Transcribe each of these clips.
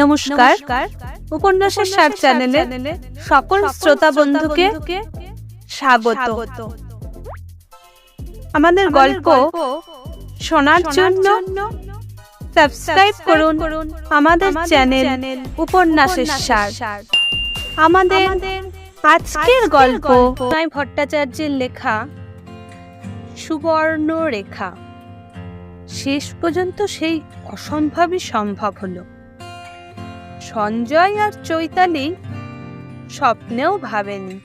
নমস্কার। উপন্যাসের সার চ্যানেলে সকল শ্রোতা বন্ধুকে স্বাগত। আমাদের গল্প শোনার জন্য সাবস্ক্রাইব করুন আমাদের চ্যানেল উপন্যাসের সার। আমাদের আজকের গল্প ভট্টাচার্যের লেখা সুবর্ণ রেখা শেষ পর্যন্ত সেই অসম্ভবই সম্ভব হলো। সঞ্জয় আর চৈতালি স্বপ্নেও ভাবেনি,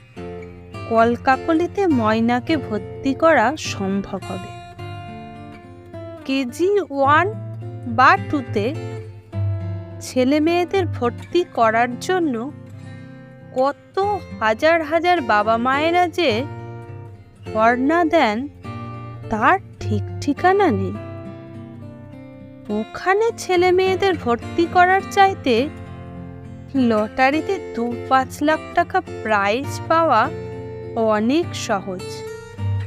কলকাকলিতে ময়নাকে ভর্তি করা সম্ভব হবে। কেজি ওয়ান বা টুতে ছেলে মেয়েদের ভর্তি করার জন্য কত হাজার হাজার বাবা মায়েরা যে বর্ণা দেন, তার ঠিক ঠিকানা নেই। ওখানে ছেলে মেয়েদের ভর্তি করার চাইতে লটারিতে দু পাঁচ লাখ টাকা প্রাইজ পাওয়া অনেক সহজ।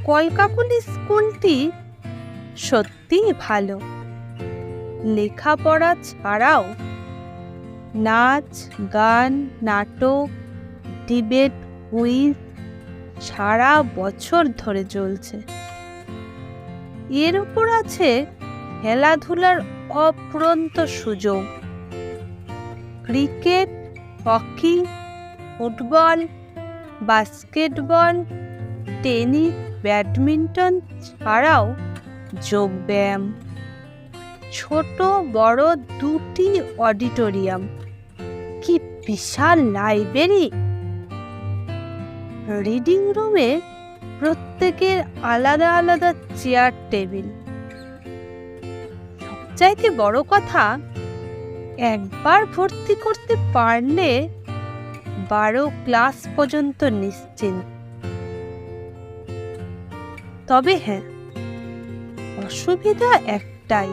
কলকাকুলি স্কুলটি সত্যিই ভালো। লেখাপড়া ছাড়াও নাচ, গান, নাটক ডিবেট কুইজ সারা বছর ধরে চলছে। এর উপর আছে খেলাধুলার অফুরন্ত সুযোগ। Cricket, hockey, football, basketball, tennis, badminton ছাড়াও যোগব্যায়াম। ছোট বড় দুটি অডিটোরিয়াম। কি বিশাল লাইব্রেরি! রিডিং রুমে প্রত্যেকের আলাদা আলাদা চেয়ার টেবিল। সবচাইতে বড় কথা একবার ভর্তি করতে পারলে বারো ক্লাস পর্যন্ত নিশ্চিন্ত। তবে হ্যাঁ অসুবিধা একটাই,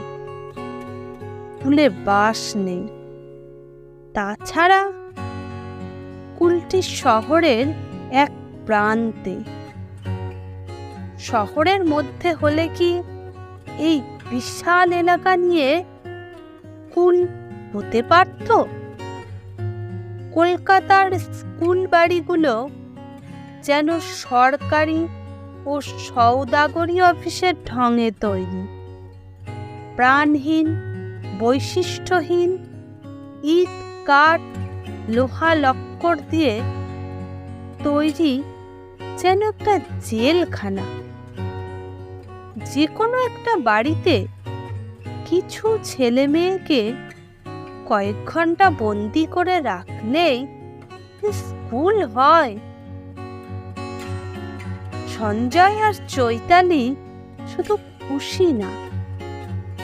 স্কুলে বাস নেই। তাছাড়া স্কুলটি শহরের এক প্রান্তে। শহরের মধ্যে হলে কি এই বিশাল এলাকা নিয়ে স্কুল হতে পারত? কলকাতার স্কুল বাড়িগুলো যেন সরকারি ও সৌদাগরি অফিসের ঢঙে তৈরি। প্রাণহীন, বৈশিষ্ট্যহীন, ইট, কাঠ, লোহা, লক্কর দিয়ে তৈরি যেন একটা জেলখানা। যে কোনো একটা বাড়িতে কিছু ছেলে মেয়েকে কয়েক ঘণ্টা বন্দি করে রাখলেই স্কুল হয়? সঞ্জয় আর চৈতালি শুধু খুশি না,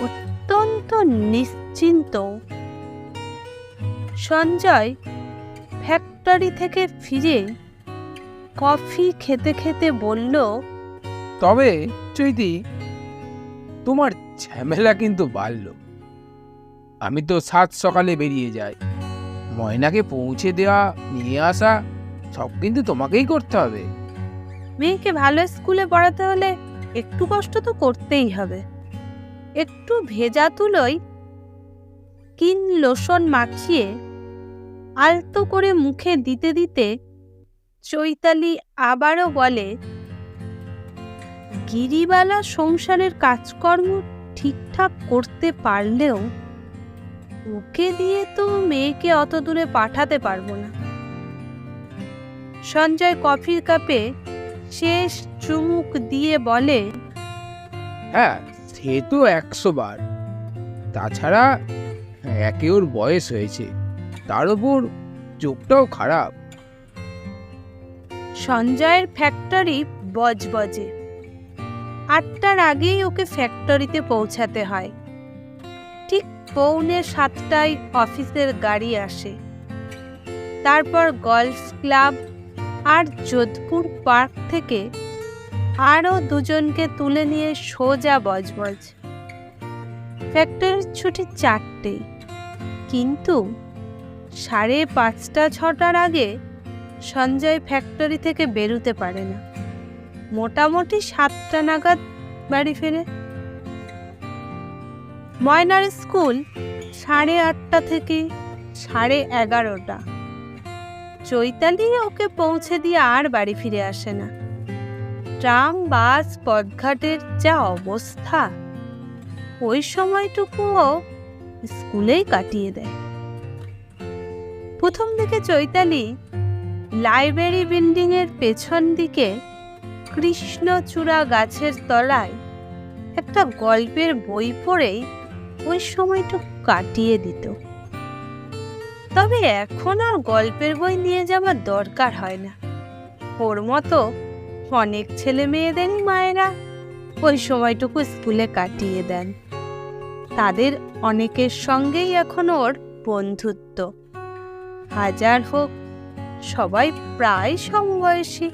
অত্যন্ত নিশ্চিন্ত। সঞ্জয় ফ্যাক্টরি থেকে ফিরে কফি খেতে খেতে বলল, তবে চৈতি, তোমার ঝামেলা কিন্তু বাড়ল। আমি তো সাত সকালে বেরিয়ে যাই। ময়নাকে পৌঁছে দেওয়া, নিয়ে আসা, সব কিন্তু তোমাকেই করতে হবে। মেয়েকে ভালো স্কুলে পড়াতে হলে একটু কষ্ট তো করতেই হবে। একটু ভেজা তুলোয় কিন লোশন মাখিয়ে আলতো করে মুখে দিতে দিতে চৈতালি আবারও বলে, গিরিবালা সংসারের কাজকর্ম ঠিকঠাক করতে পারলেও ওকে দিয়ে তো মেয়েকে অত দূরে পাঠাতে পারব না। সঞ্জয় কফির কাপে শেষ চুমুক দিয়ে বলে হ্যাঁ সে তো একশো বার। তাছাড়া একে ওর বয়স হয়েছে তার উপর চোখটাও খারাপ। সঞ্জয়ের ফ্যাক্টরি বজবজে। আটটার আগেই ওকে ফ্যাক্টরিতে পৌঁছাতে হয়। পৌনে সাতটায় অফিসের গাড়ি আসে। তারপর গলফ ক্লাব আর যোধপুর পার্ক থেকে আরও দুজনকে তুলে নিয়ে সোজা বজবজ। ফ্যাক্টরির ছুটি চারটেই। কিন্তু সাড়ে পাঁচটা, ছটার আগে সঞ্জয় ফ্যাক্টরি থেকে বেরুতে পারে না। মোটামুটি সাতটা নাগাদ বাড়ি ফেরে। ময়নার স্কুল সাড়ে আটটা থেকে সাড়ে এগারোটা। চৈতালি ওকে পৌঁছে দিয়ে আর বাড়ি ফিরে আসে না। ট্রাম, বাস, পথঘাটের যা অবস্থা, ওই সময়টুকুও স্কুলেই কাটিয়ে দেয়। প্রথম দিকে চৈতালি লাইব্রেরি বিল্ডিং এর পেছন দিকে কৃষ্ণচূড়া গাছের তলায় একটা গল্পের বই পড়েই ওই সময়টুকু কাটিয়ে দিত। তবে এখন আর গল্পের বই নিয়ে যাওয়ার দরকার হয় না। ওর মতো অনেক ছেলে মেয়েদেরই মায়েরা ওই সময়টুকু স্কুলে কাটিয়ে দেন। তাদের অনেকের সঙ্গেই এখন ওর বন্ধুত্ব। হাজার হোক, সবাই প্রায় সমবয়সী।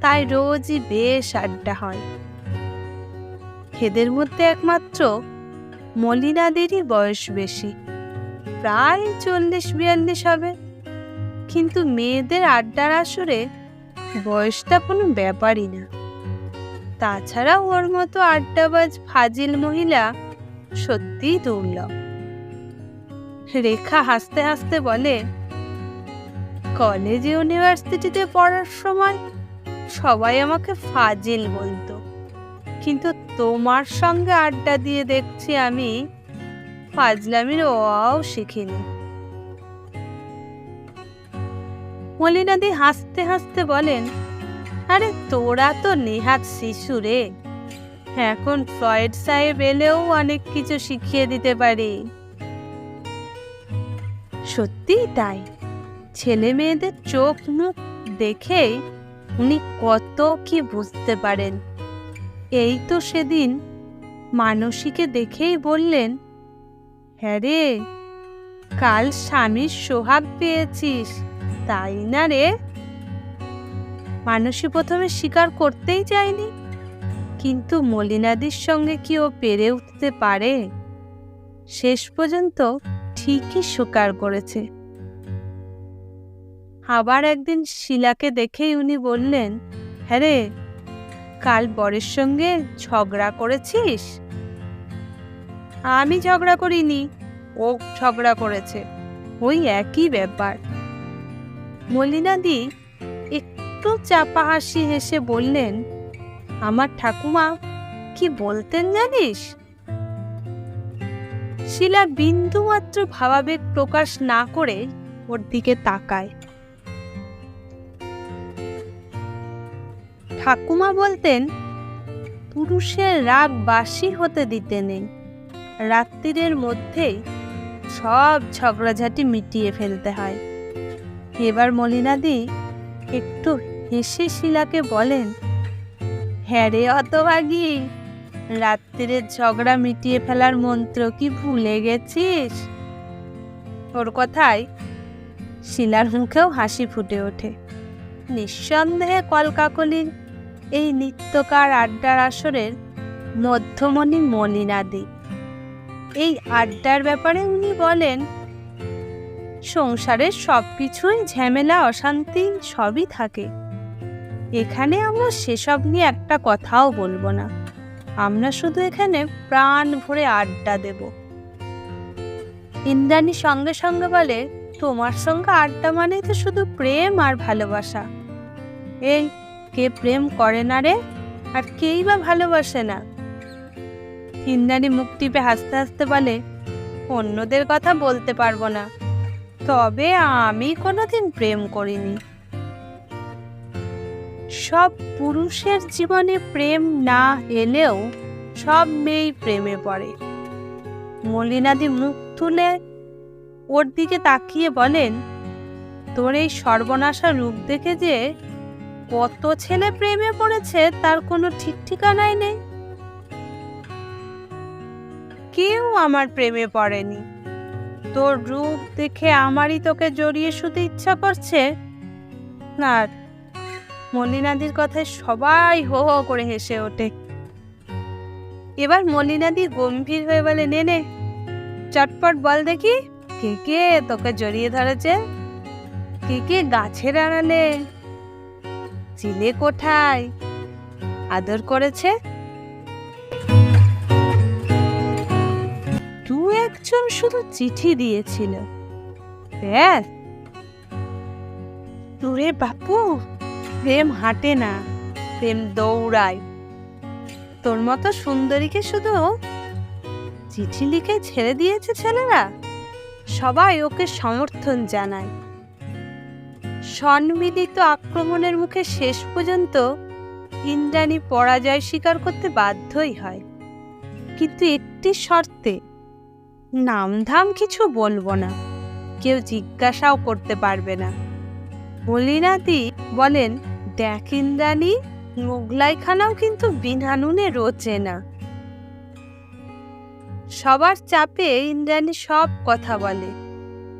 তাই রোজই বেশ আড্ডা হয়। এদের মধ্যে একমাত্র মলিনাদেরই বয়স বেশি। প্রায় চল্লিশ, বিয়াল্লিশ হবে। কিন্তু মেয়েদের আড্ডার আসরে বয়সটা কোনো ব্যাপারই না। তাছাড়া ওর মতো আড্ডাবাজ ফাজিল মহিলা সত্যিই দুর্লভ। রেখা হাসতে হাসতে বলে, কলেজ ইউনিভার্সিটিতে পড়ার সময় সবাই আমাকে ফাজিল বলতো। কিন্তু তোমার সঙ্গে আড্ডা দিয়ে দেখছি আমি ফাজলামির ওয়াও শিখিনি। মলিনাদি হাসতে হাসতে বলেন, আরে তোরা তো নেহাত শিশু রে। এখন ফ্রয়েড সাহেব এলেও অনেক কিছু শিখিয়ে দিতে পারি। সত্যিই তাই। ছেলে মেয়েদের চোখ মুখ দেখেই উনি কত কি বুঝতে পারেন। এই তো সেদিন। মানসীকে দেখেই বললেন হ্যাঁ রে, কাল স্বামীর সোহাগ পেয়েছিস, তাই না রে? মানসী প্রথমে স্বীকার করতেই চায়নি কিন্তু মলিনাদির সঙ্গে কি ও পেরে উঠতে পারে, শেষ পর্যন্ত ঠিকই স্বীকার করেছে। আবার একদিন শিলাকে দেখেই উনি বললেন হ্যাঁ রে কাল বরের সঙ্গে ঝগড়া করেছিস? আমি ঝগড়া করিনি, ও ঝগড়া করেছে, ওই একই ব্যাপার। মলিনাদি একটু চাপা হাসি হেসে বললেন, আমার ঠাকুমা, কি বলতেন জানিস? শিলা বিন্দুমাত্র ভাবাবেগ প্রকাশ না করে ওর দিকে তাকায়। ঠাকুমা বলতেন, পুরুষের রাগ বাসি হতে দিতে নেই। রাত্রিরের মধ্যেই সব ঝগড়াঝাটি মিটিয়ে ফেলতে হয়। এবার মলিনাদি একটু হেসে শিলাকে বলেন হ্যাঁ রে অতভাগী, রাত্রিরের ঝগড়া মিটিয়ে ফেলার মন্ত্র কি ভুলে গেছিস? ওর কথায় শিলার মুখেও হাসি ফুটে ওঠে। নিঃসন্দেহে কলকাকলির এই নিত্যকার আড্ডার আসরের মধ্যমণি মলিনাদি এই আড্ডার ব্যাপারে উনি বলেন, সংসারের সব কিছুই ঝামেলা, অশান্তি সবই থাকে। এখানে আমরা সেসব নিয়ে একটা কথাও বলব না। আমরা শুধু এখানে প্রাণ ভরে আড্ডা দেব। ইন্দ্রাণী সঙ্গে সঙ্গে বলে, তোমার সঙ্গে আড্ডা মানেই তো শুধু প্রেম আর ভালোবাসা। এই কে প্রেম করে না রে? আর কেই বা ভালোবাসে না? ইন্দ্রাণী মুখ টিপে হাসতে হাসতে বলে, অন্যদের কথা বলতে পারব না। তবে আমি কোনোদিন প্রেম করিনি। সব পুরুষের জীবনে প্রেম না এলেও সব মেয়েই প্রেমে পড়ে। মলিনাদি মুখ তুলে ওর দিকে তাকিয়ে বলেন, তোর এই সর্বনাশা রূপ দেখে যে কত ছেলে প্রেমে পড়েছে, তার কোনো ঠিক ঠিকানাই নেই। কেউ আমার প্রেমে পড়েনি। তোর রূপ দেখে আমারই তোকে জড়িয়ে শুতে ইচ্ছা করছে। আর মলিনাদির কথায় সবাই হো হো করে হেসে ওঠে। এবার মলিনাদি গম্ভীর হয়ে বলে, নে নে, চটপট বল দেখি, কে কে তোকে জড়িয়ে ধরেছে? কে কে গাছের আড়ালে চিলে কোথায়? আদর করেছে? দু একজন শুধু চিঠি দিয়েছিল। ব্যাস। দূরে বাপু, প্রেম হাঁটে না, প্রেম দৌড়ায়। তোর মতো সুন্দরীকে শুধু চিঠি লিখে ছেড়ে দিয়েছে ছেলেরা? সবাই ওকে সমর্থন জানায়। সম্মিলিত আক্রমণের মুখে শেষ পর্যন্ত ইন্দ্রাণী পরাজয় স্বীকার করতে বাধ্যই হয়। কিন্তু একটি শর্তে, নামধাম কিছু বলব না, কেউ জিজ্ঞাসাও করতে পারবে না। মলিনাদি বলেন, দেখ ইন্দ্রাণী মোগলাই খানাও কিন্তু বিনা নুনে রোচে না। সবার চাপে ইন্দ্রাণী সব কথা বলে।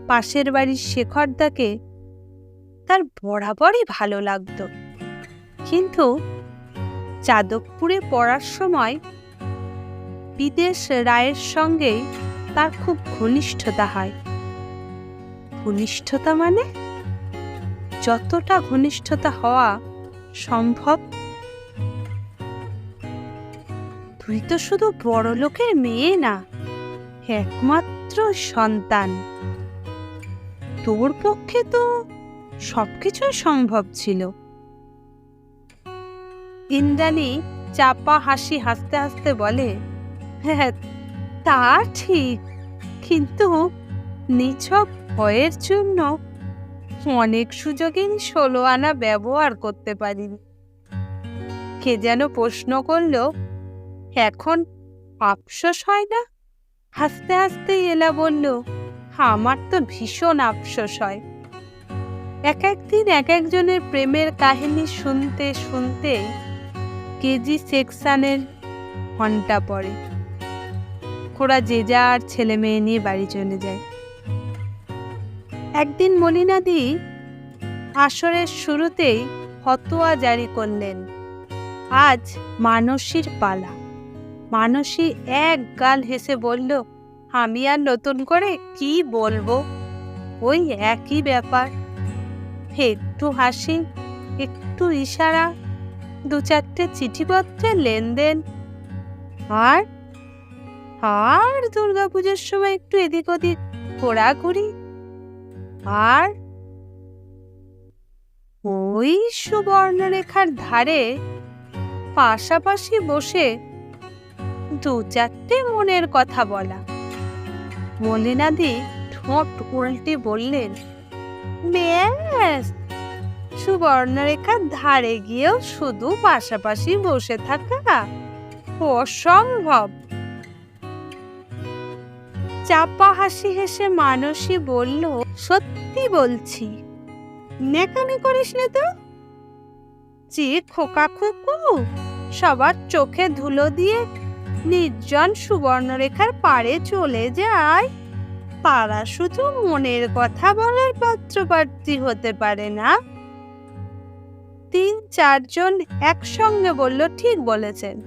পাশের বাড়ির শেখরদাকে তার বরাবরই ভালো লাগতো। কিন্তু যাদবপুরে পড়ার সময় বিদেশ রায়ের সঙ্গে তার খুব ঘনিষ্ঠতা হয়। ঘনিষ্ঠতা মানে? যতটা ঘনিষ্ঠতা হওয়া সম্ভব। তুই তো শুধু বড় লোকের মেয়ে না, একমাত্র সন্তান। তোর পক্ষে তো সবকিছুই সম্ভব ছিল। ইন্দ্রাণী চাপা হাসি হাসতে হাসতে বলে হ্যাঁ তা ঠিক। কিন্তু নিছক ভয়ের জন্য অনেক সুযোগেই ষোলো আনা ব্যবহার করতে পারিনি। কে যেন প্রশ্ন করল, এখন আফসোস হয় না? হাসতে হাসতে এলা বলল, আমার তো ভীষণ আফসোস হয়। এক একদিন এক একজনের প্রেমের কাহিনী শুনতে শুনতে কেজি সেকশনের ঘণ্টা পড়ে। ওরা যে যার ছেলে মেয়ে নিয়ে বাড়ি চলে যায়। একদিন মলিনাদি আসরের শুরুতেই ফতোয়া জারি করলেন, আজ মানসীর পালা। মানসী এক গাল হেসে বলল, আমি আর নতুন করে কি বলব? ওই একই ব্যাপার। একটু হাসি, একটু ইশারা, দু চারটে চিঠিপত্রের লেনদেন। আর আর দুর্গাপুজোর সময় একটু এদিক ওদিক ঘোরাঘুরি। আর, ওই সুবর্ণরেখার ধারে পাশাপাশি বসে দু চারটে মনের কথা বলা। মলিনাদি ঠোঁট উল্টে বললেন ব্যাস সুবর্ণরেখার ধারে গিয়েও শুধু পাশাপাশি বসে থাকা অসম্ভব। চাপা হাসি হেসে মানসী বলল, সত্যি বলছি, নেকামি করিস না তো। যে খোকা খুকু, সবার চোখে ধুলো দিয়ে নির্জন সুবর্ণরেখার পাড়ে চলে যায়। তারা শুধু মনের কথা বলার পাত্রপাত্রী হতে পারে না। তিন চারজন একসঙ্গে বলল, ঠিক বলেছেন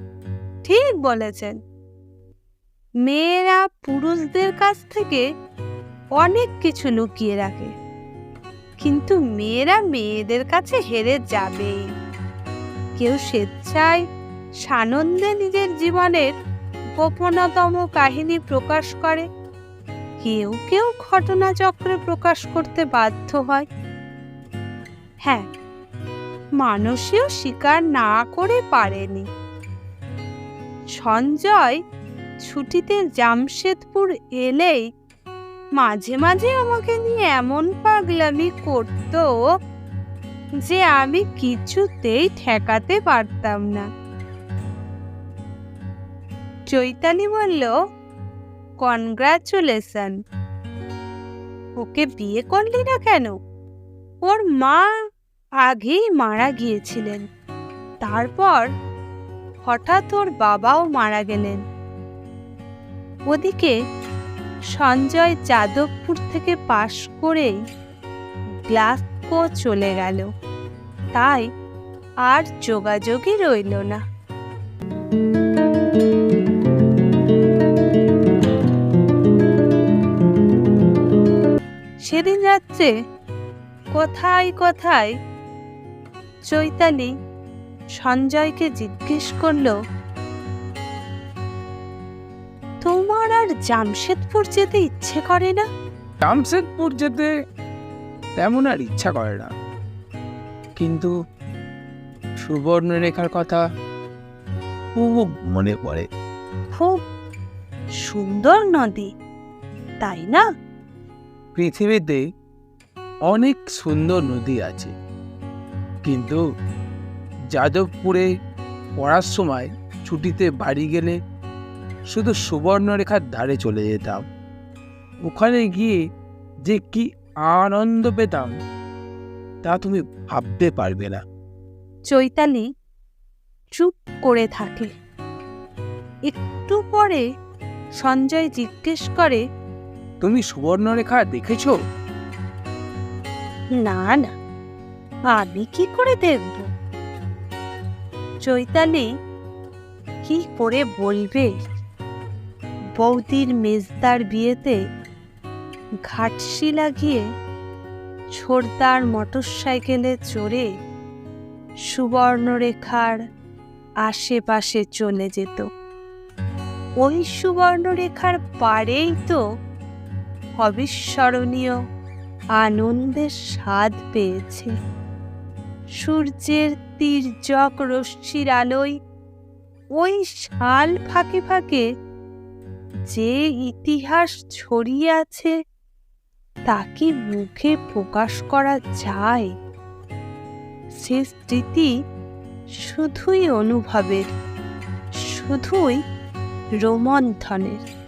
ঠিক বলেছেন। মেয়েরা পুরুষদের কাছ থেকে অনেক কিছু লুকিয়ে রাখে। কিন্তু মেয়েরা মেয়েদের কাছে হেরে যাবেই। কেউ স্বেচ্ছায় সানন্দে নিজের জীবনের গোপনতম কাহিনী প্রকাশ করে কেউ কেউ ঘটনাচক্রে প্রকাশ করতে বাধ্য হয়। হ্যাঁ মানসীয় স্বীকার না করে পারেনি। সঞ্জয় ছুটিতে জামশেদপুর এলেই মাঝে মাঝে আমাকে নিয়ে এমন পাগলামি করত যে আমি কিছুতেই ঠেকাতে পারতাম না। চৈতালি বলল কনগ্রাচুলেশন। ওকে বিয়ে করলি না কেন? ওর মা আগেই মারা গিয়েছিলেন। তারপর হঠাৎ ওর বাবাও মারা গেলেন। ওদিকে সঞ্জয় যাদবপুর থেকে পাশ করেই গ্লাসকো চলে গেল। তাই আর যোগাযোগই রইল না। সেদিন রাত্রে কোথায় কোথায় চৈতালি সঞ্জয়কে জিজ্ঞেস করল তোমার আর জামশেদপুর যেতে ইচ্ছে করে না? জামশেদপুর যেতে তেমন আর ইচ্ছা করে না। কিন্তু সুবর্ণরেখার কথা খুব মনে পড়ে। খুব সুন্দর নদী তাই না? পৃথিবীতে অনেক সুন্দর নদী আছে। কিন্তু যাদবপুরে পড়ার সময় ছুটিতে বাড়ি গেলে শুধু সুবর্ণরেখার ধারে চলে যেতাম। ওখানে গিয়ে যে কি আনন্দ পেতাম, তা তুমি ভাবতে পারবে না। চৈতালি চুপ করে থাকে। একটু পরে সঞ্জয় জিজ্ঞেস করে তুমি সুবর্ণরেখা দেখেছ? না না। আমি কি করে দেখব? চৈতালি, কি করে বলবে? বৌদির মেজদার বিয়েতে ঘাটসি লাগিয়ে ছোড়দার মোটরসাইকেলে চড়ে সুবর্ণরেখার আশেপাশে চলে যেত। ওই সুবর্ণরেখার পারেই তো অবিস্মরণীয় আনন্দের স্বাদ পেয়েছে। সূর্যের তীর্যক রশ্মির আলোয় ওই শাল ফাঁকে ফাঁকে যে ইতিহাস ছড়িয়ে আছে তাকে মুখে প্রকাশ করা যায়? সে স্মৃতি শুধুই অনুভবের, শুধুই রোমন্থনের।